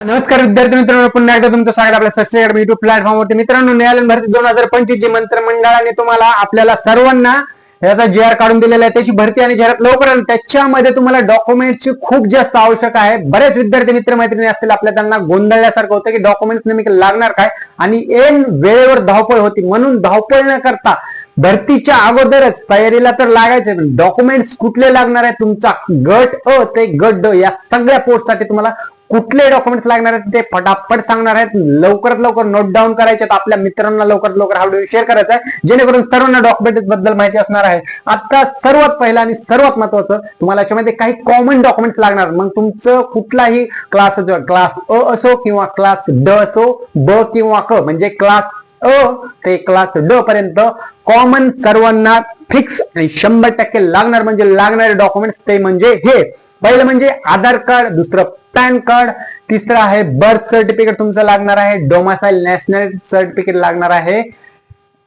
नमस्कार विद्यार्थी मित्रांनो पुन्हा एकदा तुमचं स्वागत आपल्या सक्सेस अकॅडमी युट्यूब प्लॅटफॉर्मवरती मित्रांनो न्यायालयीन भरती दोन हजार पंचवीस जी मंत्रिमंडळाने तुम्हाला आपल्याला सर्वांना याचा जे आर काढून दिलेला आहे. त्याची भरती आणि जाहिरात लवकर आणि त्याच्यामध्ये तुम्हाला डॉक्युमेंट्सची खूप जास्त आवश्यक आहे. बरेच विद्यार्थी मित्र मैत्रिणी असतील आपल्या त्यांना गोंधळल्यासारखं होतं की डॉक्युमेंट्स नेमके लागणार काय आणि एन वेळेवर धावपळ होती. म्हणून धावपळ न करता भरतीच्या अगोदरच तयारीला तर लागायचे डॉक्युमेंट्स कुठले लागणार आहे? तुमचा गट अ ते गट ड या सगळ्या पोस्टसाठी तुम्हाला कुठले डॉक्युमेंट्स लागणार आहेत ते फटाफट सांगणार आहेत. लवकरात लवकर नोट डाऊन करायचे आपल्या मित्रांना लवकरात लवकर हा व्हिडिओ शेअर करायचा आहे. जेणेकरून सर्वांना डॉक्युमेंटबद्दल माहिती असणार आहे. आता सर्वात पहिलं आणि सर्वात महत्वाचं तुम्हाला याच्यामध्ये काही कॉमन डॉक्युमेंट्स लागणार. मग तुमचं कुठलाही क्लास क्लास अ असो किंवा क्लास ड असो ब किंवा क म्हणजे क्लास अ ते क्लास ड पर्यंत कॉमन सर्वांना फिक्स आणि शंभर टक्के लागणार म्हणजे लागणारे डॉक्युमेंट्स ते म्हणजे हे. पहिलं म्हणजे आधार कार्ड दुसरं पॅन कार्ड. तिसरं आहे बर्थ सर्टिफिकेट तुमचं लागणार आहे. डोमासाईल नॅशनल सर्टिफिकेट लागणार आहे.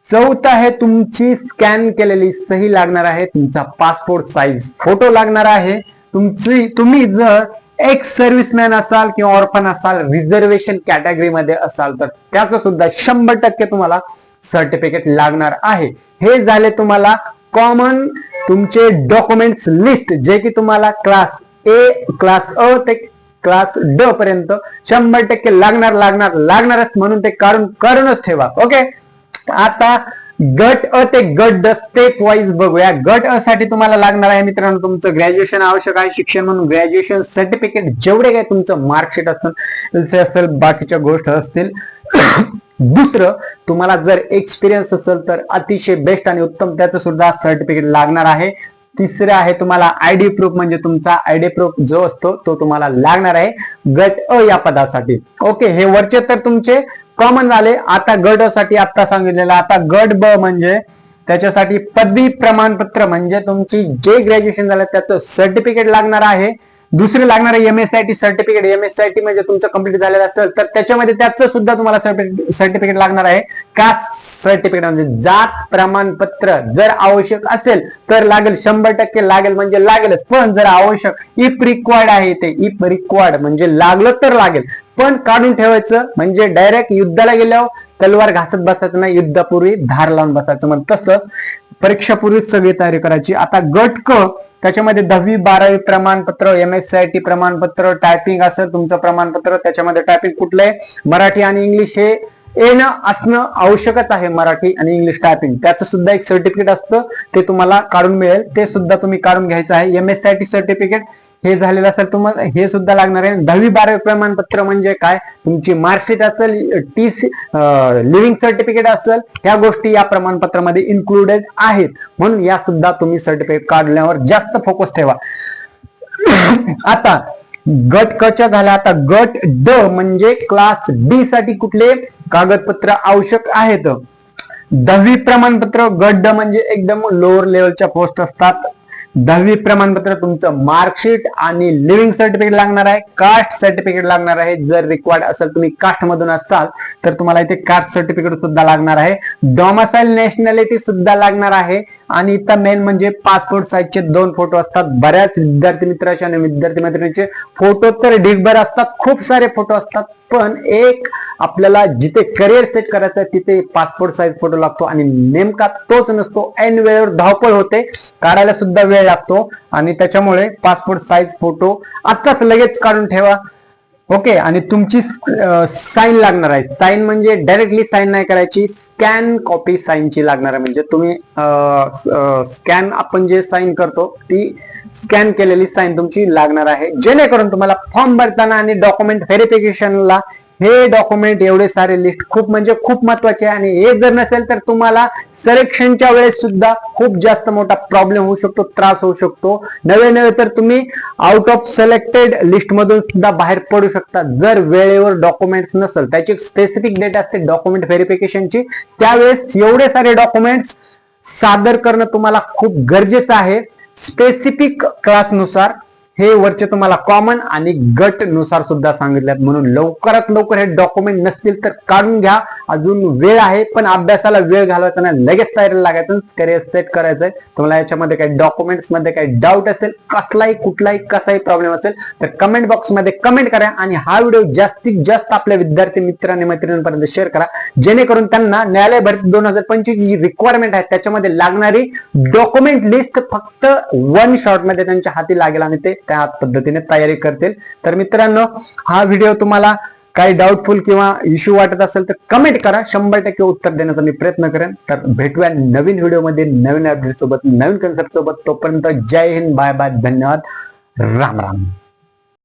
चौथं आहे तुमची स्कॅन केलेली सही लागणार आहे. तुमचा पासपोर्ट साईज फोटो लागणार आहे. तुमची तुम्ही जर एक्स सर्व्हिसमॅन असाल किंवा ऑर्फन असाल रिझर्वेशन कॅटेगरीमध्ये असाल तर त्याचं सुद्धा शंभर टक्के तुम्हाला सर्टिफिकेट लागणार आहे. हे झाले तुम्हाला कॉमन तुमचे डॉक्युमेंट्स लिस्ट जे की तुम्हाला क्लास ए क्लास अ ते क्लास ड पर्यंत शंभर टक्के लागणार लागणार लागणारच म्हणून ते काढून काढूनच ठेवा. ओके आता गट अ ते गट ड स्टेप वाईज बघूया. गट अ साठी तुम्हाला लागणार आहे मित्रांनो तुमचं ग्रॅज्युएशन आवश्यक आहे. शिक्षण म्हणून ग्रॅज्युएशन सर्टिफिकेट जेवढे काही तुमचं मार्कशीट असेल असेल बाकीच्या गोष्ट असतील. दुसरं तुम्हाला जर एक्सपिरियन्स असेल तर अतिशय बेस्ट आणि उत्तम त्याचं सुद्धा सर्टिफिकेट लागणार आहे. तिसरं आहे तुम्हाला आयडी प्रूफ म्हणजे तुमचा आयडी प्रूफ जो असतो तो तुम्हाला लागणार आहे गट अ या पदासाठी. ओके हे वरचे तर तुमचे कॉमन झाले. आता गटसाठी आता सांगितलेलं आता गट ब म्हणजे त्याच्यासाठी पदवी प्रमाणपत्र म्हणजे तुमची जे ग्रॅज्युएशन झालं त्याचं सर्टिफिकेट लागणार आहे. दुसरे लागणार M S I T certificate M S I T म्हणजे तुमचं कंप्लीट झालेलं असेल तर त्याच्यामध्ये त्याचं सुद्धा तुम्हाला सर्टिफिकेट लागणार आहे. कास्ट सर्टिफिकेट म्हणजे जात प्रमाणपत्र. जर आवश्यक असेल तर लागेल. शंभर टक्के लागेल म्हणजे लागेलच. पण जर आवश्यक इफ रिक्वायर्ड आहे ते. इफ रिक्वायर्ड म्हणजे लागलं तर लागेल. पण काढून ठेवायचं म्हणजे डायरेक्ट युद्धाला गेल्यावर तलवार घासत बसायचं नाही युद्धापूर्वी धार लावून बसायचं. मग तसं परीक्षापूर्वीच सगळी तयारी करायची. आता गट क त्याच्यामध्ये दहावी बारावी प्रमाणपत्र M S C I T प्रमाणपत्र टायपिंग असेल तुमचं प्रमाणपत्र त्याच्यामध्ये टायपिंग कुठलं आहे? मराठी आणि इंग्लिश हे येणं असणं आवश्यकच आहे मराठी आणि इंग्लिश टायपिंग त्याचं सुद्धा एक सर्टिफिकेट असतं ते तुम्हाला काढून मिळेल. ते सुद्धा तुम्ही काढून घ्यायचं आहे. M S C I T certificate हे झालेलं असेल तुम्हाला हे सुद्धा लागणार आहे. दहावी बारावी प्रमाणपत्र म्हणजे काय? तुमची मार्कशीट असेल टी लिव्हिंग सर्टिफिकेट असेल ह्या गोष्टी या प्रमाणपत्रामध्ये इन्क्लुडेड आहेत. म्हणून या सुद्धा तुम्ही सर्टिफिकेट काढल्यावर जास्त फोकस ठेवा. आता गट कच्या झाला. आता गट ड म्हणजे क्लास डी साठी कुठले कागदपत्र आवश्यक आहेत? दहावी प्रमाणपत्र गट ड म्हणजे एकदम लोअर लेवलच्या पोस्ट असतात. दहावी प्रमाणपत्र तुमचं मार्कशीट आणि लिव्हिंग सर्टिफिकेट लागणार आहे. कास्ट सर्टिफिकेट लागणार आहे. जर रिक्वायर्ड असेल तुम्ही कास्ट मधून असाल तर तुम्हाला इथे कास्ट सर्टिफिकेट सुद्धा लागणार आहे. डॉमसाईल नॅशनॅलिटी सुद्धा लागणार आहे. आणि इथं मेन म्हणजे पासपोर्ट साईजचे दोन फोटो असतात. बऱ्याच विद्यार्थी मित्राचे आणि विद्यार्थी मैत्रिणीचे फोटो तर ढिगभर असतात. खूप सारे फोटो असतात. पण एक आपल्याला जिथे करिअर सेट करायचं आहे तिथे पासपोर्ट साईज फोटो लागतो आणि नेमका तोच नसतो. ऐन वेळेवर धावपळ होते काढायला सुद्धा वेळ लागतो आणि त्याच्यामुळे पासपोर्ट साईज फोटो आत्ताच लगेच काढून ठेवा. ओके आणि तुमची साईन लागणार आहे. साईन म्हणजे डायरेक्टली साईन नाही करायची स्कॅन कॉपी साईनची लागणार आहे. म्हणजे तुम्ही स्कॅन आपण जे साईन करतो ती स्कॅन केलेली साईन तुमची लागणार आहे. जेणेकरून तुम्हाला फॉर्म भरताना आणि डॉक्युमेंट व्हेरिफिकेशनला हे डॉक्युमेंट एवढे सारे लिस्ट खूप म्हणजे खूप महत्त्वाचे आहे. आणि हे जर नसेल तर तुम्हाला सिलेक्शनच्या वेळेस सुद्धा खूप जास्त मोठा प्रॉब्लेम होऊ शकतो त्रास होऊ शकतो. नवे नवे तर तुम्ही आउट ऑफ सिलेक्टेड लिस्ट मधून सुद्धा बाहेर पडू शकता. जर वेळेवर डॉक्युमेंट्स नसेल त्याची स्पेसिफिक डेट असते डॉक्युमेंट व्हेरिफिकेशनची त्यावेळेस एवढे सारे डॉक्युमेंट्स सादर करणं तुम्हाला खूप गरजेचं आहे. स्पेसिफिक क्लासनुसार हे वरचे तुम्हाला कॉमन आणि गटनुसार सुद्धा सांगितल्यात. म्हणून लवकरात लवकर हे डॉक्युमेंट नसतील तर काढून घ्या. अजून वेळ आहे पण अभ्यासाला वेळ घालवायचा नाही. लगेच तयारीला लागायचं करिअर सेट करायचंय. तुम्हाला याच्यामध्ये काही डॉक्युमेंट्समध्ये काही डाऊट असेल कसलाही कुठलाही कसाही प्रॉब्लेम असेल तर कमेंट बॉक्समध्ये कमेंट करा आणि हा व्हिडिओ जास्तीत जास्त आपल्या विद्यार्थी मित्र आणि मैत्रिणींपर्यंत शेअर करा. जेणेकरून त्यांना न्यायालय भरती दोन हजार पंचवीस जी रिक्वायरमेंट आहे त्याच्यामध्ये लागणारी डॉक्युमेंट लिस्ट फक्त वन शॉटमध्ये त्यांच्या हाती लागेल आणि ते त्या पद्धतीने तयारी करतील. तर मित्रांनो हा व्हिडिओ तुम्हाला काही डाऊटफुल किंवा इश्यू वाटत असेल तर कमेंट करा. शंभर टक्के उत्तर देण्याचा मी प्रयत्न करेन. तर भेटूया नवीन व्हिडिओमध्ये नवीन अपडेट सोबत नवीन कन्सेप्ट सोबत. तोपर्यंत जय हिंद बाय बाय धन्यवाद. राम राम.